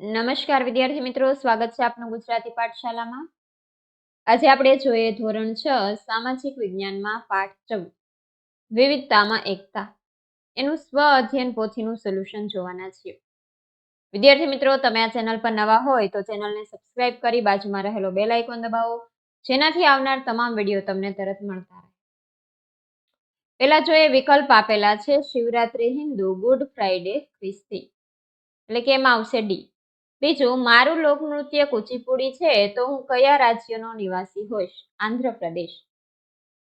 નમસ્કાર, વિદ્યાર્થી મિત્રો. સ્વાગત છે આપનું ગુજરાતી પાઠશાલામાં આજે આપણે જોઈએ ધોરણ છ, સામાજિક વિજ્ઞાનમાં પાઠ ચૌદ. વિવિધતામાં એકતા. એનું સ્વ અધ્યયન પોથીનું સોલ્યુશન જોવાના છીએ. વિદ્યાર્થી મિત્રો, તમે આ ચેનલ પર નવા હોય તો ચેનલને સબસ્ક્રાઇબ કરી બાજુમાં રહેલો બેલ આઇકોન દબાવો, જેનાથી આવનાર તમામ વીડિયો તમને તરત મળતા રહે. પેલા જોઈએ વિકલ્પ આપેલા છે, શિવરાત્રી હિન્દુ, ગુડ ફ્રાઈડે ખ્રિસ્તી. એટલે કે એમાં આવશે ડી. બીજું, મારું લોકનૃત્ય કુચીપુડી છે તો હું કયા રાજ્યનો નિવાસી હોઈશ? આંધ્રપ્રદેશ.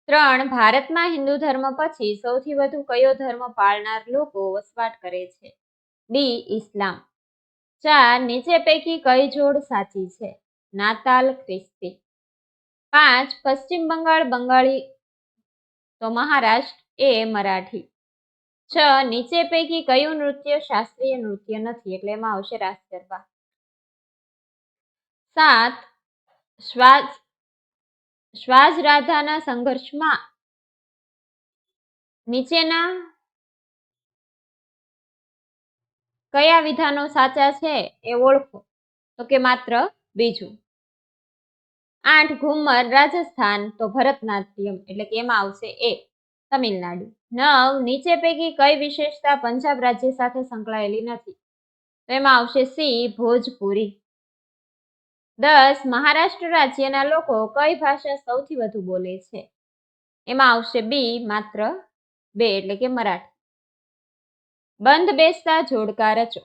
ત્રણ, ભારતમાં હિન્દુ ધર્મ પછી સૌથી વધુ કયો ધર્મ પાળનાર લોકો વસવાટ કરે છે? ડી, ઇસ્લામ. ચાર, નીચે પૈકી કઈ જોડ સાચી છે? નાતાલ, ખ્રિસ્તી. પાંચ, પશ્ચિમ બંગાળ, બંગાળી. તો મહારાષ્ટ્ર, એ મરાઠી. છ, નીચે પૈકી કયું નૃત્ય શાસ્ત્રીય નૃત્ય નથી? એટલે એમાં આવશે રાસ ગરબા. સાત, શ્વાસ શ્વાસ રાધાના સંઘર્ષમાં. નીચેના. કયા વિધાનો સાચા છે એ ઓળખો. તો કે માત્ર બીજું. આઠ ઘુમ્મર રાજસ્થાન, તો ભરતનાટ્યમ, એટલે કે એમાં આવશે એ, તમિલનાડુ. નવ, નીચે પૈકી કઈ વિશેષતા પંજાબ રાજ્ય સાથે સંકળાયેલી નથી? તો એમાં આવશે સી, ભોજપુરી. દસ મહારાષ્ટ્ર રાજ્યના લોકો કઈ ભાષા સૌથી વધુ બોલે છે? એમાં આવશે બી માત્ર બે એટલે કે મરાઠી. બંધ બેસતા જોડકા રચો.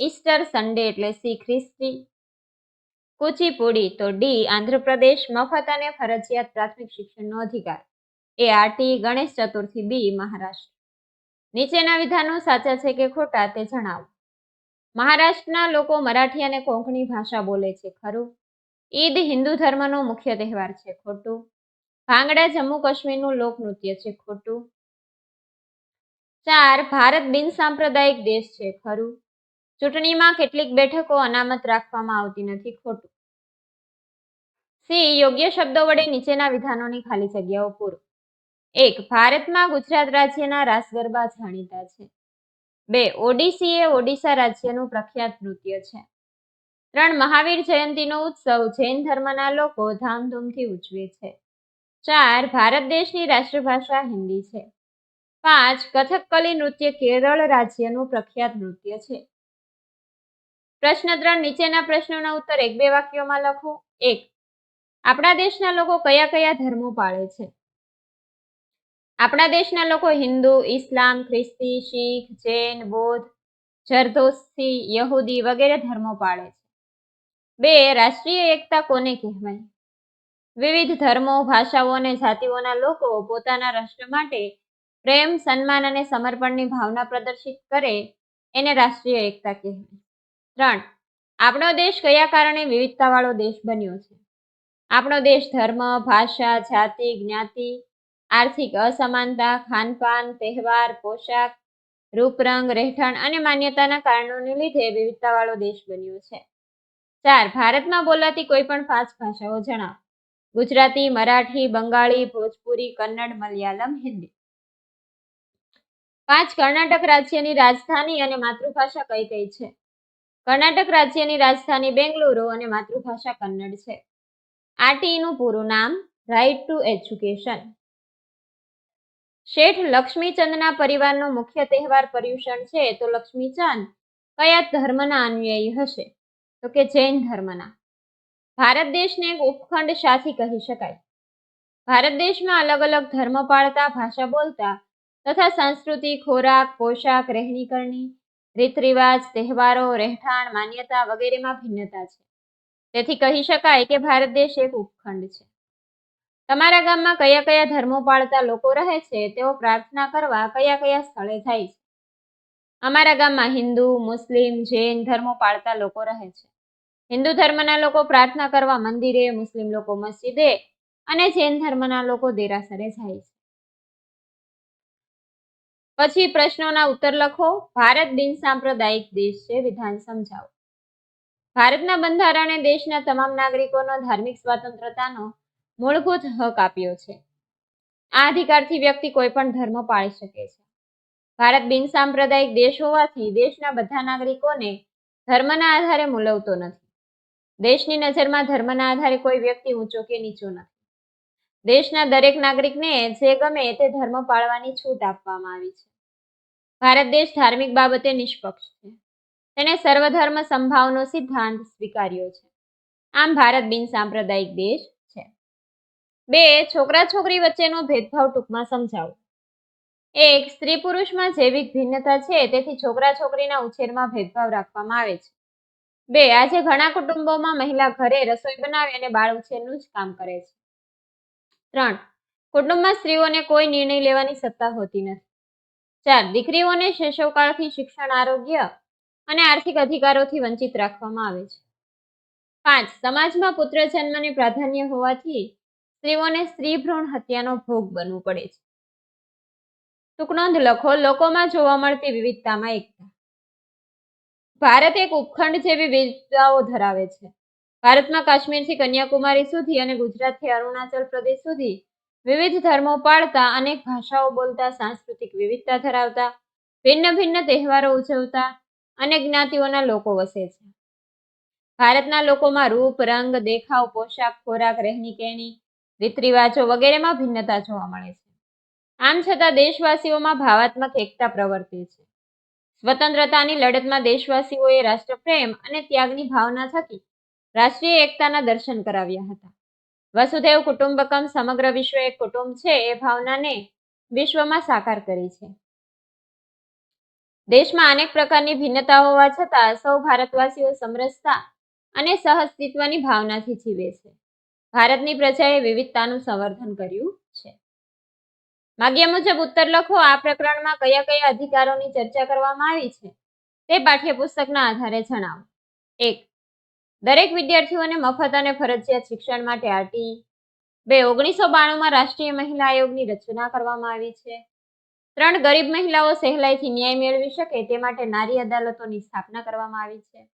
ઈસ્ટર સન્ડે એટલે સી ખ્રિસ્તી. કુચીપુડી તો ડી આંધ્રપ્રદેશ મફત અને ફરજિયાત પ્રાથમિક શિક્ષણનો અધિકાર. A RT Ganesh Chaturthi B Maharashtra. નીચેના વિધાનો સાચા છે કે ખોટા તે જણાવો. મહારાષ્ટ્રના લોકો મરાઠી અને કોંકણી ભાષા બોલે છે, ખરું? ઈદ હિન્દુ ધર્મનો મુખ્ય તહેવાર છે, ખોટું? ભાંગડા જમ્મુ કાશ્મીરનું લોકનૃત્ય છે, ખોટું? ચાર, ભારત બિન સાંપ્રદાયિક દેશ છે, ખરું? ચૂંટણીમાં કેટલીક બેઠકો અનામત રાખવામાં આવતી નથી, ખોટું? સી, યોગ્ય શબ્દો વડે નીચેના વિધાનોની ખાલી જગ્યાઓ પૂરો. એક, ભારતમાં ગુજરાત રાજ્યના રાસ ગરબા જાણીતા છે. બે ઓડિસી એ ઓડિશા રાજ્યનું પ્રખ્યાત નૃત્ય છે. ત્રણ, મહાવીર જયંતીનો ઉત્સવ જૈન ધર્મના લોકો ધામધૂમથી ઉજવે છે. ચાર, ભારત દેશની રાષ્ટ્રભાષા હિન્દી છે. પાંચ, કથકકલી નૃત્ય કેરળ રાજ્યનું પ્રખ્યાત નૃત્ય છે. પ્રશ્ન ત્રણ, નીચેના પ્રશ્નોના ઉત્તર એક બે વાક્યોમાં લખો. એક, આપણા દેશના લોકો કયા કયા ધર્મો પાળે છે? આપણા દેશના લોકો હિન્દુ, ઇસ્લામ, ખ્રિસ્તી, શીખ, જૈન, બૌદ્ધ, જરદોસ્તી, યહૂદી વગેરે ધર્મો પાળે છે. બે, રાષ્ટ્રીય એકતા કોને કહેવાય? વિવિધ ધર્મો, ભાષાઓ અને જાતિઓના લોકો પોતાના રાષ્ટ્ર માટે પ્રેમ, સન્માન અને સમર્પણની ભાવના પ્રદર્શિત કરે એને રાષ્ટ્રીય એકતા કહેવાય. ત્રણ, આપણો દેશ કયા કારણે વિવિધતાવાળો દેશ બન્યો છે? આપણો દેશ ધર્મ, ભાષા, જાતિ, જ્ઞાતિ આર્થિક અસમાનતા, ખાનપાન, તહેવાર, પોશાક રૂપરંગ રહેઠાણ અને માન્યતાના કારણોને લીધે વિવિધતાવાળો દેશ બન્યો છે. ચાર, ભારતમાં બોલાતી કોઈ પણ પાંચ ભાષાઓ જણાવો. ગુજરાતી, મરાઠી, બંગાળી, ભોજપુરી, કન્નડ, મલયાલમ, હિન્દી. પાંચ, કર્ણાટક રાજ્યની રાજધાની અને માતૃભાષા કઈ કઈ છે? કર્ણાટક રાજ્યની રાજધાની બેંગલુરુ અને માતૃભાષા કન્નડ છે. આરટીઈનું પૂરું નામ રાઇટ ટુ એજ્યુકેશન શેઠ લક્ષ્મીચંદના પરિવારનો મુખ્ય તહેવાર પર્યુષણ છે, તો લક્ષ્મીચંદ કયા ધર્મના અનુયાયી હશે? તો કે જૈન ધર્મના. ભારત દેશને એક ઉપખંડ સાથી કહી શકાય. ભારત દેશમાં અલગ અલગ ધર્મ પાળતા, ભાષા બોલતા તથા સંસ્કૃતિ, ખોરાક, પોશાક રહેણી કરણી રીત રિવાજ તહેવારો, રહેઠાણ, માન્યતા વગેરેમાં ભિન્નતા છે. તેથી કહી શકાય કે ભારત દેશ એક ઉપખંડ છે. તમારા ગામમાં કયા કયા ધર્મો પાળતા લોકો રહે છે? તેઓ પ્રાર્થના કરવા કયા કયા સ્થળે જાય છે? અમારા ગામમાં હિન્દુ, મુસ્લિમ, જૈન ધર્મો પાળતા લોકો રહે છે. હિન્દુ ધર્મના લોકો પ્રાર્થના કરવા મંદિરે, મુસ્લિમ લોકો મસ્જિદે અને જૈન ધર્મના લોકો દેરાસરે જાય છે. પછી પ્રશ્નોના ઉત્તર લખો. ભારત બિન સાંપ્રદાયિક દેશ છે, વિધાન સમજાવો. ભારતના બંધારણે દેશના તમામ નાગરિકોનો ધાર્મિક સ્વતંત્રતાનો મૂળભૂત હક આપ્યો છે. આ અધિકારથી વ્યક્તિ કોઈ પણ ધર્મ પાળી શકે છે. ભારત બિન સાંપ્રદાયિક દેશ હોવાથી દેશના બધા નાગરિકોને ધર્મના આધારે મૂલવતો નથી. દેશની નજરમાં ધર્મના આધારે કોઈ વ્યક્તિ ઊંચો કે નીચો નથી. દેશના દરેક નાગરિકને જે ગમે તે ધર્મ પાળવાની છૂટ આપવામાં આવી છે. ભારત દેશ ધાર્મિક બાબતે નિષ્પક્ષ છે. તેણે સર્વધર્મ સંભાવનો સિદ્ધાંત સ્વીકાર્યો છે. આમ ભારત બિન સાંપ્રદાયિક દેશ બે, છોકરા છોકરી વચ્ચેનો ભેદભાવ ટૂંકમાં સમજાવો. એક, સ્ત્રી પુરુષમાં જૈવિક ભિન્નતા છે, તેથી છોકરા છોકરીના ઉછેરમાં ભેદભાવ રાખવામાં આવે છે. બે, આજે ઘણા કુટુંબોમાં મહિલા ઘરે રસોઈ બનાવે અને બાળ ઉછેરનું જ કામ કરે છે. ત્રણ, કુટુંબમાં સ્ત્રીઓને કોઈ નિર્ણય લેવાની સત્તા હોતી નથી. ચાર, દીકરીઓને શૈશવકાળથી શિક્ષણ, આરોગ્ય અને આર્થિક અધિકારોથી વંચિત રાખવામાં આવે છે. પાંચ, સમાજમાં પુત્ર જન્મને પ્રાધાન્ય હોવાથી સ્ત્રીઓને સ્ત્રી ભ્રૂણ હત્યાનો ભોગ બનવું પડે છે. ટૂંકનોંધ લખો, લોકોમાં જોવા મળતી વિવિધતામાં એકતા. ભારત એક ઉપખંડ જેવી વિવિધતાઓ ધરાવે છે. ભારતમાં કાશ્મીરથી કન્યાકુમારી સુધી અને ગુજરાતથી અરુણાચલ પ્રદેશ સુધી વિવિધ ધર્મો પાળતા, અનેક ભાષાઓ બોલતા, સાંસ્કૃતિક વિવિધતા ધરાવતા, ભિન્ન ભિન્ન તહેવારો ઉજવતા અનેક જ્ઞાતિઓના લોકો વસે છે. ભારતના લોકોમાં રૂપ, રંગ, દેખાવ, પોશાક, ખોરાક રહેણી કહેણી રીત વગેરેમાં ભિન્નતા જોવા મળે છે. આમ છતાં દેશવાસીઓમાં ભાવાત્મક એકતા પ્રવર્તે છે. સ્વતંત્રતાની લડતમાં દેશવાસીઓએ રાષ્ટ્રપ્રેમ અને ત્યાગની ભાવના થકી રાષ્ટ્રીય એકતાના દર્શન કરાવ્યા હતા. વસુધૈવ કુટુંબકમ સમગ્ર વિશ્વ એક કુટુંબ છે એ ભાવનાને વિશ્વમાં સાકાર કરી છે. દેશમાં અનેક પ્રકારની ભિન્નતા હોવા છતાં સૌ ભારતવાસીઓ સમરસતા અને સહઅસ્તિત્વની ભાવનાથી જીવે છે. ભારતની પ્રજાએ વિવિધતાનું સંવર્ધન કર્યું છે. માગ્યા મુજબ ઉત્તર લખો, આ પ્રકરણમાં કયા કયા અધિકારોની ચર્ચા કરવામાં આવી છે? તે પાઠ્યપુસ્તકના આધારે જણાવો. એક, દરેક વિદ્યાર્થીઓને મફત અને ફરજિયાત શિક્ષણ માટે આરટી બે, ઓગણીસો બાણુંમાં રાષ્ટ્રીય મહિલા આયોગની રચના કરવામાં આવી છે. ત્રણ, ગરીબ મહિલાઓ સહેલાઈથી ન્યાય મેળવી શકે તે માટે નારી અદાલતોની સ્થાપના કરવામાં આવી છે.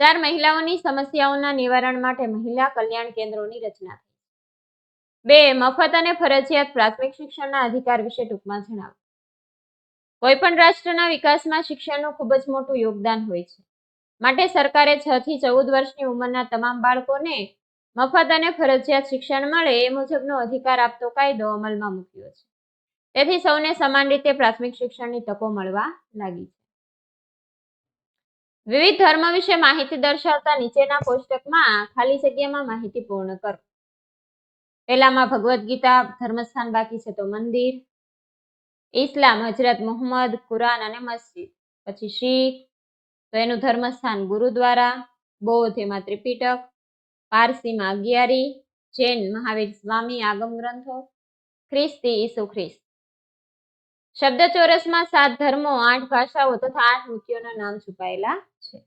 ચાર મહિલાઓની સમસ્યાઓના નિવારણ માટે મહિલા કલ્યાણ કેન્દ્રોની રચના થઈ. બે, મફત અને ફરજિયાત પ્રાથમિક શિક્ષણના અધિકાર વિશે ટૂંકમાં જણાવો. કોઈ પણ રાષ્ટ્રના વિકાસમાં શિક્ષણનું ખૂબ જ મોટું યોગદાન હોય છે. માટે સરકારે છ થી ચૌદ વર્ષની ઉંમરના તમામ બાળકોને મફત અને ફરજિયાત શિક્ષણ મળે એ મુજબનો અધિકાર આપતો કાયદો અમલમાં મૂક્યો છે. તેથી સૌને સમાન રીતે પ્રાથમિક શિક્ષણની તકો મળવા લાગી છે. વિવિધ ધર્મ વિશે માહિતી દર્શાવતા નીચેના કોષ્ટકમાં ખાલી જગ્યામાં માહિતી પૂર્ણ કરો. પહેલામાં ભગવદ્ ગીતા, ધર્મસ્થાન બાકી છે તો મંદિર, ઇસ્લામ, હજરત મોહમ્મદ, કુરાન અને મસ્જિદ. પછી શીખ, તો એનું ધર્મસ્થાન ગુરુદ્વારા, બૌદ્ધ, એમાં ત્રિપિટક પારસીમાં અગિયારી, જૈન, મહાવીર સ્વામી, આગમ ગ્રંથો, ખ્રિસ્તી, ઈસુ ખ્રિસ્ત. શબ્દ ચોરસમાં સાત ધર્મો આઠ ભાષાઓ તથા આઠ મૂર્તિઓના નામ છુપાયેલા છે.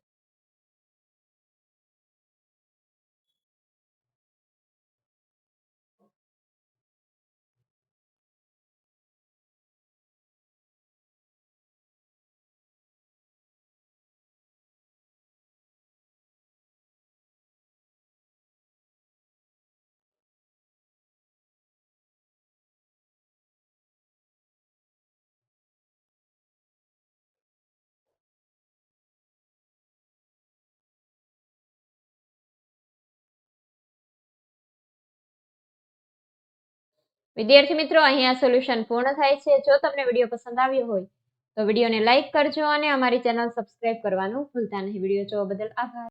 વિદ્યાર્થી મિત્રો અહીંયા સોલ્યુશન પૂર્ણ થાય છે. જો તમને વીડિયો પસંદ આવ્યો હોય, તો વિડીયોને લાઇક કરજો અને અમારી ચેનલ સબસ્ક્રાઇબ કરવાનું ભૂલતા નહીં. વીડિયો જોવા બદલ આભાર.